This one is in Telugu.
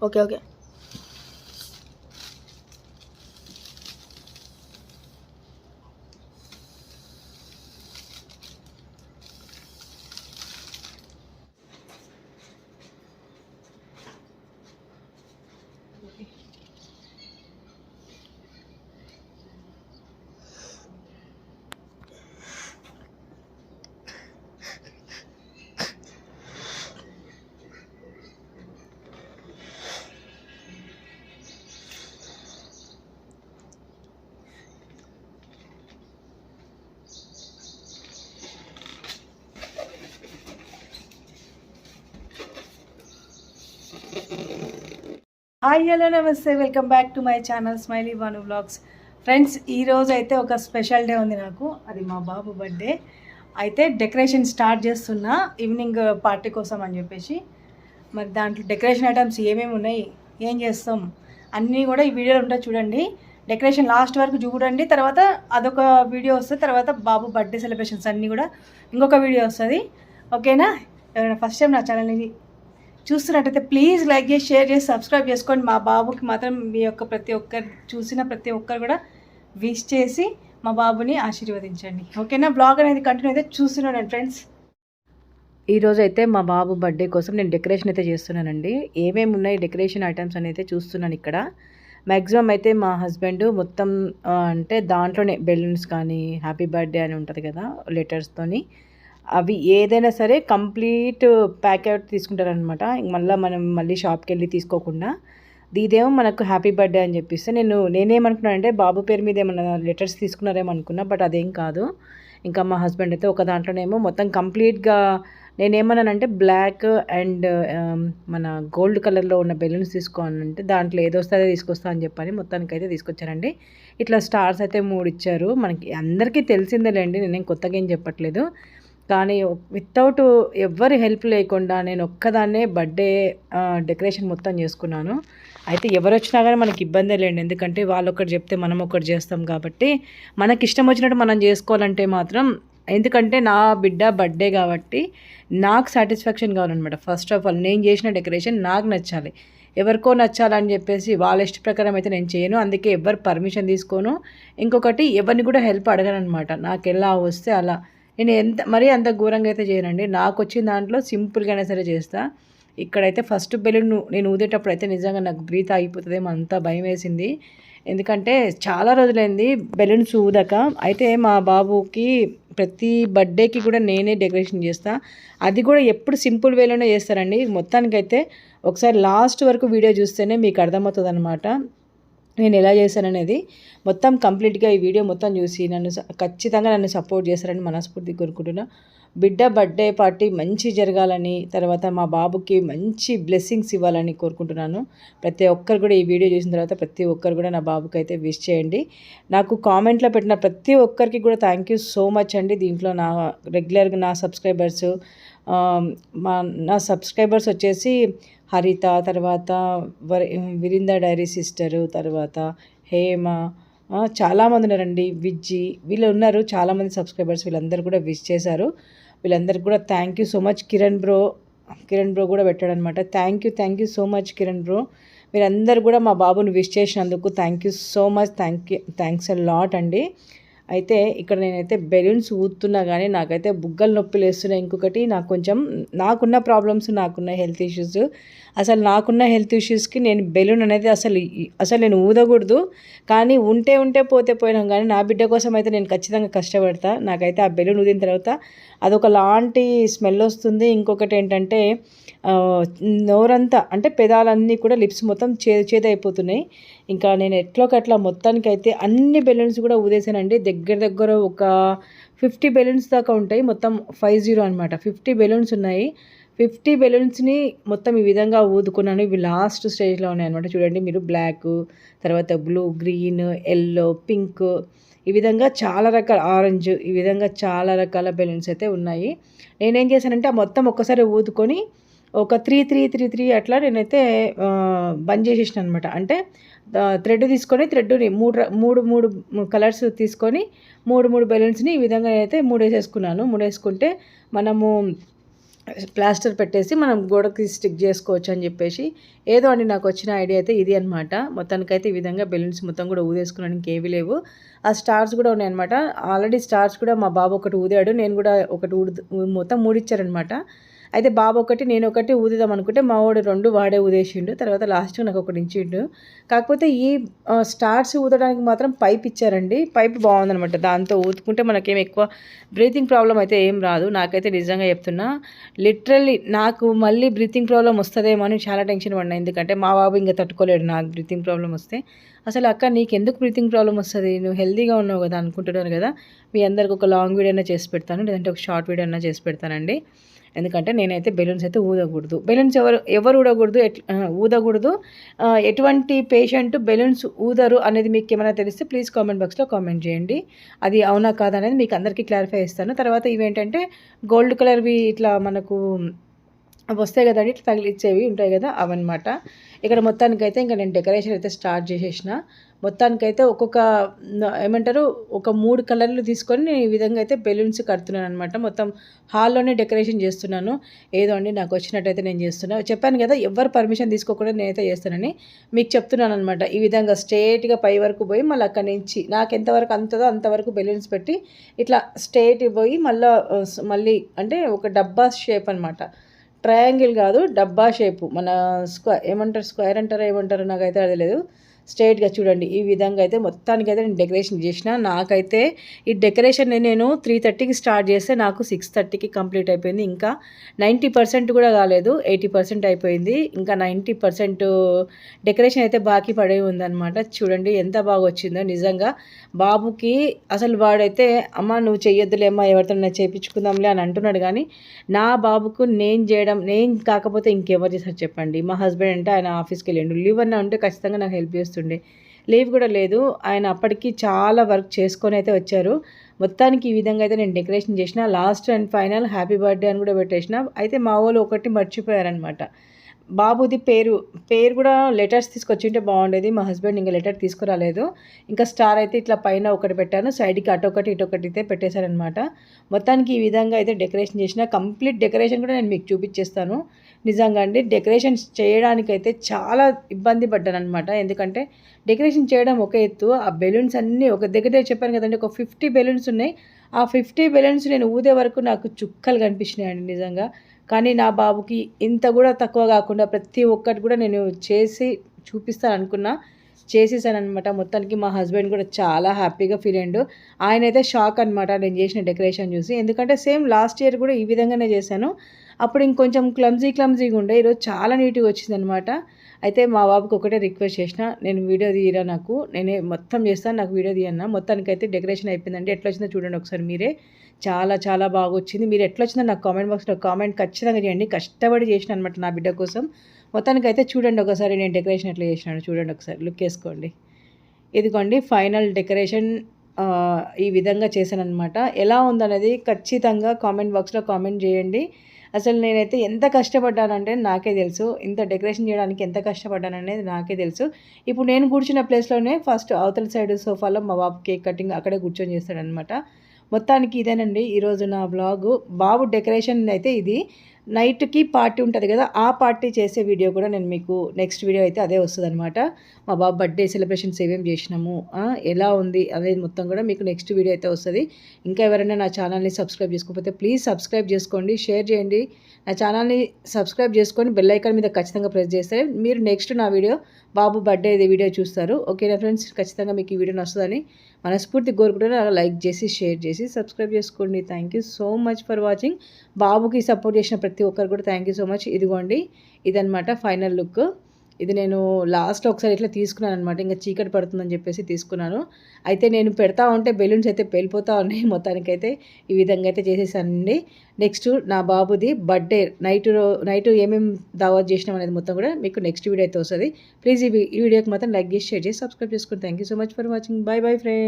Okay, okay. హాయ్ హలో నమస్తే. Welcome back to my channel smiley Banu vlogs friends ఈరోజు అయితే ఒక స్పెషల్ డే ఉంది నాకు. అది మా బాబు బర్త్డే అయితే డెకరేషన్ స్టార్ట్ చేస్తున్నా ఈవినింగ్ పార్టీ కోసం అని చెప్పేసి. మరి దాంట్లో డెకరేషన్ ఐటమ్స్ ఏమేమి ఉన్నాయి ఏం చేస్తాం అన్నీ కూడా ఈ వీడియోలో ఉంటాయి చూడండి. డెకరేషన్ లాస్ట్ వరకు చూడండి తర్వాత అదొక వీడియో వస్తుంది తర్వాత బాబు బర్త్డే సెలబ్రేషన్స్ అన్నీ కూడా ఇంకొక వీడియో వస్తుంది. ఓకేనా ఎవరైనా ఫస్ట్ టైం నా ఛానల్ని చూస్తున్నట్టయితే ప్లీజ్ లైక్ చేసి షేర్ చేసి సబ్స్క్రైబ్ చేసుకోండి. మా బాబుకి మాత్రం మీ యొక్క ప్రతి ఒక్కరు చూసిన ప్రతి ఒక్కరు కూడా విష్ చేసి మా బాబుని ఆశీర్వదించండి. ఓకేనా బ్లాగ్ అనేది కంటిన్యూ అయితే చూస్తున్నాను ఫ్రెండ్స్ ఈరోజు అయితే మా బాబు బర్త్డే కోసం నేను డెకరేషన్ అయితే చేస్తున్నానండి. ఏమేమి ఉన్నాయి డెకరేషన్ ఐటమ్స్ అనేది అయితే చూస్తున్నాను ఇక్కడ. మ్యాక్సిమం అయితే మా హస్బెండ్ మొత్తం అంటే దాంట్లోనే బెలూన్స్ కానీ హ్యాపీ బర్త్డే అని ఉంటుంది కదా లెటర్స్తోని అవి ఏదైనా సరే కంప్లీట్ ప్యాకెట్ తీసుకుంటారనమాట మళ్ళీ మనం మళ్ళీ షాప్కి వెళ్ళి తీసుకోకుండా. ఇదేమో మనకు హ్యాపీ బర్త్డే అని చెప్పిస్తే నేను నేనేమనుకున్నానంటే బాబు పేరు మీద ఏమన్నా లెటర్స్ తీసుకున్నారేమో అనుకున్నా బట్ అదేం కాదు. ఇంకా మా హస్బెండ్ అయితే ఒక దాంట్లోనేమో మొత్తం కంప్లీట్గా నేనేమన్నానంటే బ్లాక్ అండ్ మన గోల్డ్ కలర్లో ఉన్న బెలూన్స్ తీసుకోవాలంటే దాంట్లో ఏదో అదే తీసుకొస్తా అని చెప్పని మొత్తానికి అయితే తీసుకొచ్చారండి ఇట్లా స్టార్స్ అయితే మూడు ఇచ్చారు. మనకి అందరికీ తెలిసిందేలేండి నేనేం కొత్తగా ఏం చెప్పట్లేదు. కానీ వితౌట్ ఎవ్వరి హెల్ప్ లేకుండా నేను ఒక్కదాన్నే బర్త్డే డెకరేషన్ మొత్తం చేసుకున్నాను. అయితే ఎవరు వచ్చినా కానీ మనకి ఇబ్బందే లేండి. ఎందుకంటే వాళ్ళు ఒకటి చెప్తే మనం ఒకటి చేస్తాం కాబట్టి మనకి ఇష్టం వచ్చినట్టు మనం చేసుకోవాలంటే మాత్రం ఎందుకంటే నా బిడ్డ బర్త్డే కాబట్టి నాకు సాటిస్ఫాక్షన్ కావాలన్నమాట. ఫస్ట్ ఆఫ్ ఆల్ నేను చేసిన డెకరేషన్ నాకు నచ్చాలి. ఎవరికో నచ్చాలని చెప్పేసి వాళ్ళ ఇష్ట ప్రకారం అయితే నేను చేయను. అందుకే ఎవరు పర్మిషన్ తీసుకోను. ఇంకొకటి ఎవరిని కూడా హెల్ప్ అడగను అనమాట నాకు ఎలా వస్తే అలా. నేను ఎంత మరీ అంత ఘోరంగా అయితే చేయనండి. నాకు వచ్చిన దాంట్లో సింపుల్గానే సరే చేస్తా. ఇక్కడైతే ఫస్ట్ బెలూన్ నేను ఊదేటప్పుడు అయితే నిజంగా నాకు బ్రీత్ ఆగిపోతుందేమో అంత భయం వేసింది. ఎందుకంటే చాలా రోజులైంది బెలూన్స్ ఊదక. అయితే మా బాబుకి ప్రతి బర్త్డేకి కూడా నేనే డెకరేషన్ చేస్తా. అది కూడా ఎప్పుడు సింపుల్ వేలోనే చేస్తారండి. మొత్తానికైతే ఒకసారి లాస్ట్ వరకు వీడియో చూస్తేనే మీకు అర్థమవుతుంది అనమాట నేను ఎలా చేశాననేది మొత్తం కంప్లీట్గా ఈ వీడియో మొత్తం చూసి నన్ను స- ఖచ్చితంగా నన్ను సపోర్ట్ చేస్తారని మనస్ఫూర్తి కోరుకుంటున్నా. బిడ్డ బర్త్డే పార్టీ మంచి జరగాలని తర్వాత మా బాబుకి మంచి బ్లెస్సింగ్స్ ఇవ్వాలని కోరుకుంటున్నాను. ప్రతి ఒక్కరు కూడా ఈ వీడియో చూసిన తర్వాత ప్రతి ఒక్కరు కూడా నా బాబుకి అయితే విష్ చేయండి. నాకు కామెంట్లో పెట్టిన ప్రతి ఒక్కరికి కూడా థ్యాంక్ యూ సో మచ్ అండి. దీంట్లో నా రెగ్యులర్గా నా సబ్స్క్రైబర్స్ మా నా సబ్స్క్రైబర్స్ వచ్చేసి హరిత తర్వాత వరి విరింద డైరీ సిస్టరు తర్వాత హేమ చాలామంది ఉన్నారండి. విజ్జి వీళ్ళు ఉన్నారు. చాలామంది సబ్స్క్రైబర్స్ వీళ్ళందరూ కూడా విష్ చేశారు. వీళ్ళందరికీ కూడా thank you so much Kiran bro Kiran bro కూడా పెట్టాడనమాట thank you thank you so much Kiran bro మీరందరూ కూడా మా బాబుని విష్ చేసినందుకు thank you so much thank you thanks a lot అండి. అయితే ఇక్కడ నేనైతే బెలూన్స్ ఊతున్నా కానీ నాకైతే బుగ్గలు నొప్పులు వేస్తున్నాయి ఇంకొకటి నాకు కొంచెం నాకున్న ప్రాబ్లమ్స్ నాకున్న హెల్త్ ఇష్యూస్ అసలు నాకున్న హెల్త్ ఇష్యూస్కి నేను బెలూన్ అనేది అసలు అసలు నేను ఊదకూడదు. కానీ ఉంటే ఉంటే పోతే పోయినాం. కానీ నా బిడ్డ కోసం అయితే నేను ఖచ్చితంగా కష్టపడతా. నాకైతే ఆ బెలూన్ ఊదిన తర్వాత అదొక లాంటి స్మెల్ వస్తుంది. ఇంకొకటి ఏంటంటే నోరంతా అంటే పెదాలన్నీ కూడా లిప్స్ మొత్తం చేదు చేదు అయిపోతున్నాయి ఇంకా నేను ఎట్లోకట్లా మొత్తానికి అయితే అన్ని బెలూన్స్ కూడా ఊదేశానండి. దగ్గర దగ్గర ఒక ఫిఫ్టీ బెలూన్స్ దాకా ఉంటాయి. మొత్తం ఫైవ్ జీరో అనమాట ఫిఫ్టీ బెలూన్స్ ఉన్నాయి. ఫిఫ్టీ బెలూన్స్ని మొత్తం ఈ విధంగా ఊదుకున్నాను. ఇవి లాస్ట్ స్టేజ్లో ఉన్నాయి అనమాట చూడండి మీరు బ్లాక్ తర్వాత బ్లూ గ్రీన్ ఎల్లో పింక్ ఈ విధంగా చాలా రకాల ఆరెంజ్ ఈ విధంగా చాలా రకాల బెలూన్స్ అయితే ఉన్నాయి. నేనేం చేశానంటే ఆ మొత్తం ఒక్కసారి ఊదుకొని ఒక త్రీ త్రీ త్రీ త్రీ అట్లా నేనైతే బంద్ చేసేసిన అనమాట అంటే థ్రెడ్ తీసుకొని థ్రెడ్ని మూడు మూడు మూడు కలర్స్ తీసుకొని మూడు మూడు బెలూన్స్ని ఈ విధంగా నేనైతే మూడు వేసేసుకున్నాను మూడు వేసుకుంటే మనము ప్లాస్టర్ పెట్టేసి మనం గోడకి స్టిక్ చేసుకోవచ్చు అని చెప్పేసి ఏదో అండి నాకు వచ్చిన ఐడియా అయితే ఇది అనమాట మొత్తానికైతే ఈ విధంగా బెలూన్స్ మొత్తం కూడా ఊదేసుకున్నానికి ఏవి లేవు. ఆ స్టార్స్ కూడా ఉన్నాయన్నమాట ఆల్రెడీ స్టార్స్ కూడా మా బాబు ఒకటి ఊదాడు నేను కూడా ఒకటి ఊడు మొత్తం మూడిచ్చారనమాట అయితే బాబు ఒకటి నేను ఒకటి ఊదుదాం అనుకుంటే మా వాడు రెండు వాడే ఊదేసిండు. తర్వాత లాస్ట్ నాకు ఒకటి ఇచ్చిండు. కాకపోతే ఈ స్టార్స్ ఊదడానికి మాత్రం పైప్ ఇచ్చారండి. పైప్ బాగుందనమాట దాంతో ఊదుకుంటే మనకేం ఎక్కువ బ్రీతింగ్ ప్రాబ్లం అయితే ఏం రాదు. నాకైతే నిజంగా చెప్తున్నా లిటరల్లీ నాకు మళ్ళీ బ్రీతింగ్ ప్రాబ్లం వస్తుందేమో అని చాలా టెన్షన్ పడినా. ఎందుకంటే మా బాబు ఇంకా తట్టుకోలేడు నాకు బ్రీతింగ్ ప్రాబ్లం వస్తే. అసలు అక్క నీకు ఎందుకు బ్రీతింగ్ ప్రాబ్లం వస్తుంది? నువ్వు హెల్తీగా ఉన్నావు కదా అనుకుంటున్నారు కదా. మీ అందరికి ఒక లాంగ్ వీడియో అయినా చేసి పెడతాను. లేదంటే ఒక షార్ట్ వీడియో అయినా చేసి పెడతానండి. ఎందుకంటే నేనైతే బెలూన్స్ అయితే ఊదకూడదు. బెలూన్స్ ఎవరు ఎవరు ఊడకూడదు ఊదకూడదు. ఎటువంటి పేషెంట్ బెలూన్స్ ఊదరు అనేది మీకు ఏమైనా తెలిస్తే ప్లీజ్ కామెంట్ బాక్స్లో కామెంట్ చేయండి. అది అవునా కాదనేది మీకు అందరికీ క్లారిఫై ఇస్తాను తర్వాత ఇవేంటంటే గోల్డ్ కలర్వి ఇట్లా మనకు అవి వస్తాయి కదండి ఇట్లా తగిలిచ్చేవి ఉంటాయి కదా అవన్నమాట. ఇక్కడ మొత్తానికైతే ఇంకా నేను డెకరేషన్ అయితే స్టార్ట్ చేసేసిన. మొత్తానికైతే ఒక్కొక్క ఏమంటారు ఒక మూడు కలర్లు తీసుకొని నేను ఈ విధంగా అయితే బెలూన్స్ కడుతున్నాను అనమాట మొత్తం హాల్లోనే డెకరేషన్ చేస్తున్నాను. ఏదో అండి నాకు వచ్చినట్టయితే నేను చేస్తున్నాను చెప్పాను కదా ఎవరు పర్మిషన్ తీసుకోకుండా నేనైతే చేస్తానని. మీకు చెప్తున్నాను అనమాట ఈ విధంగా స్ట్రేట్గా పై వరకు పోయి మళ్ళీ అక్కడి నుంచి నాకు ఎంతవరకు అంతదో అంతవరకు బెలూన్స్ పెట్టి ఇట్లా స్ట్రేట్ పోయి మళ్ళీ మళ్ళీ అంటే ఒక డబ్బా షేప్ అనమాట ట్రయాంగిల్ కాదు డబ్బా షేపు. మన స్క్వైర్ ఏమంటారు? స్క్వేర్ అంటారా? ఏమంటారో నాకైతే అది లేదు. స్ట్రైట్గా చూడండి. ఈ విధంగా అయితే మొత్తానికి అయితే నేను డెకరేషన్ చేసిన. నాకైతే ఈ డెకరేషన్ నేను త్రీ థర్టీకి స్టార్ట్ చేస్తే నాకు సిక్స్ థర్టీకి కంప్లీట్ అయిపోయింది. ఇంకా నైంటీ పర్సెంట్ కూడా కాలేదు. ఎయిటీ పర్సెంట్ అయిపోయింది. ఇంకా నైంటీ పర్సెంట్ డెకరేషన్ అయితే బాకీ పడే ఉందన్నమాట. చూడండి ఎంత బాగా వచ్చిందో. నిజంగా బాబుకి అసలు వాడైతే అమ్మ నువ్వు చెయ్యొద్దులేమ్మా ఎవరితో చేయించుకుందాంలే అని అంటున్నాడు కానీ నా బాబుకు నేను చేయడం నేను కాకపోతే ఇంకెవరు చేశారు చెప్పండి. మా హస్బెండ్ అంటే ఆయన ఆఫీస్కి వెళ్ళిండు. లీవ్ అన్న ఉంటే ఖచ్చితంగా నాకు హెల్ప్ చేస్తుంది చేస్తుండే. లీవ్ కూడా లేదు. ఆయన అప్పటికి చాలా వర్క్ చేసుకొని అయితే వచ్చారు. మొత్తానికి ఈ విధంగా అయితే నేను డెకరేషన్ చేసిన. Last and final happy birthday అని కూడా పెట్టేసిన. అయితే మా వాళ్ళు ఒకటి మర్చిపోయారనమాట బాబుది పేరు పేరు కూడా లెటర్స్ తీసుకొచ్చింటే బాగుండేది. మా హస్బెండ్ ఇంకా లెటర్ తీసుకురాలేదు. ఇంకా స్టార్ అయితే ఇట్లా పైన ఒకటి పెట్టాను. సైడ్కి అటొకటి ఇటొకటి అయితే పెట్టేశారనమాట మొత్తానికి ఈ విధంగా అయితే డెకరేషన్ చేసిన. కంప్లీట్ డెకరేషన్ కూడా నేను మీకు చూపించేస్తాను. నిజంగా అండి డెకరేషన్స్ చేయడానికైతే చాలా ఇబ్బంది పడ్డాను అనమాట ఎందుకంటే డెకరేషన్ చేయడం ఒక ఎత్తు ఆ బెలూన్స్ అన్నీ ఒక దగ్గర చెప్పాను కదండి ఒక ఫిఫ్టీ బెలూన్స్ ఉన్నాయి. ఆ ఫిఫ్టీ బెలూన్స్ నేను ఊదే వరకు నాకు చుక్కలు కనిపించినాయండి నిజంగా. కానీ నా బాబుకి ఇంత కూడా తక్కువ కాకుండా ప్రతి ఒక్కటి కూడా నేను చేసి చూపిస్తాను అనుకున్నా చేసేసాను అనమాట మొత్తానికి మా హస్బెండ్ కూడా చాలా హ్యాపీగా ఫీల్ అయ్యాడు. ఆయన అయితే షాక్ అనమాట నేను చేసిన డెకరేషన్ చూసి. ఎందుకంటే సేమ్ లాస్ట్ ఇయర్ కూడా ఈ విధంగానే చేశాను. అప్పుడు ఇంకొంచెం క్లమ్జీ క్లమ్జీగా ఉండే. ఈరోజు చాలా నీట్గా వచ్చిందనమాట అయితే మా బాబుకి ఒకటే రిక్వెస్ట్ చేసిన నేను వీడియో తీయరా నాకు? నేనే మొత్తం చేస్తాను నాకు వీడియో తీయన్నా. మొత్తానికి అయితే డెకరేషన్ అయిపోయిందండి. ఎట్లా వచ్చిందో చూడండి ఒకసారి మీరే. చాలా చాలా బాగా వచ్చింది మీరు ఎట్లా వచ్చిందో నాకు కామెంట్ బాక్స్లో కామెంట్ ఖచ్చితంగా చేయండి. కష్టపడి చేసిన అనమాట నా బిడ్డ కోసం. మొత్తానికి అయితే చూడండి ఒకసారి నేను డెకరేషన్ ఎట్లా చేసినాను చూడండి ఒకసారి. లుక్ వేసుకోండి. ఇదిగోండి ఫైనల్ డెకరేషన్ ఈ విధంగా చేశాను అనమాట ఎలా ఉందనేది ఖచ్చితంగా కామెంట్ బాక్స్లో కామెంట్ చేయండి. అసలు నేనైతే ఎంత కష్టపడ్డానంటే నాకే తెలుసు. ఇంత డెకరేషన్ చేయడానికి ఎంత కష్టపడ్డాననేది నాకే తెలుసు. ఇప్పుడు నేను కూర్చున్న ప్లేస్లోనే ఫస్ట్ అవతల సైడ్ సోఫాలో మా బాబు కేక్ కటింగ్ అక్కడే కూర్చొని చేస్తాడనమాట మొత్తానికి ఇదేనండి ఈరోజు నా బ్లాగు బాబు డెకరేషన్ అయితే ఇది. నైట్కి పార్టీ ఉంటుంది కదా ఆ పార్టీ చేసే వీడియో కూడా నేను మీకు నెక్స్ట్ వీడియో అయితే అదే వస్తుంది అనమాట మా బాబు బర్త్డే సెలబ్రేషన్స్ ఏమేమి చేసినాము ఎలా ఉంది అదే మొత్తం కూడా మీకు నెక్స్ట్ వీడియో అయితే వస్తుంది. ఇంకా ఎవరైనా నా ఛానల్ని సబ్స్క్రైబ్ చేసుకోకపోతే ప్లీజ్ సబ్స్క్రైబ్ చేసుకోండి షేర్ చేయండి. నా ఛానల్ని సబ్స్క్రైబ్ చేసుకొని బెల్ ఐకాన్ మీద ఖచ్చితంగా ప్రెస్ చేస్తే మీరు నెక్స్ట్ నా వీడియో బాబు బర్త్డే వీడియో చూస్తారు. ఓకేనా ఫ్రెండ్స్? ఖచ్చితంగా మీకు ఈ వీడియో వస్తుందని మనస్ఫూర్తి కోరుకుంటే లైక్ చేసి షేర్ చేసి సబ్స్క్రైబ్ చేసుకోండి. Thank you so much for watching. బాబుకి సపోర్ట్ చేసిన ప్రతి ప్రతి ఒక్కరు కూడా థ్యాంక్ యూ సో మచ్ ఇదిగోండి ఇదనమాట ఫైనల్ లుక్ ఇది నేను లాస్ట్లో ఒకసారి ఇట్లా తీసుకున్నాను అనమాట ఇంకా చీకటి పడుతుందని చెప్పేసి తీసుకున్నాను. అయితే నేను పెడతా ఉంటే బెలూన్స్ అయితే పేలిపోతూ ఉన్నాయి మొత్తానికైతే. ఈ విధంగా అయితే చేసేసానండి. నెక్స్ట్ నా బాబుది బర్త్డే నైట్ నైట్ ఏమేమి దావత్ చేసినాం అనేది మొత్తం కూడా మీకు నెక్స్ట్ వీడియో అయితే వస్తుంది. ప్లీజ్ ఈ వీడియోకి మాత్రం లైక్ చేసి షేర్ చేసి సబ్స్క్రైబ్ చేసుకోండి thank you so much for watching bye bye friend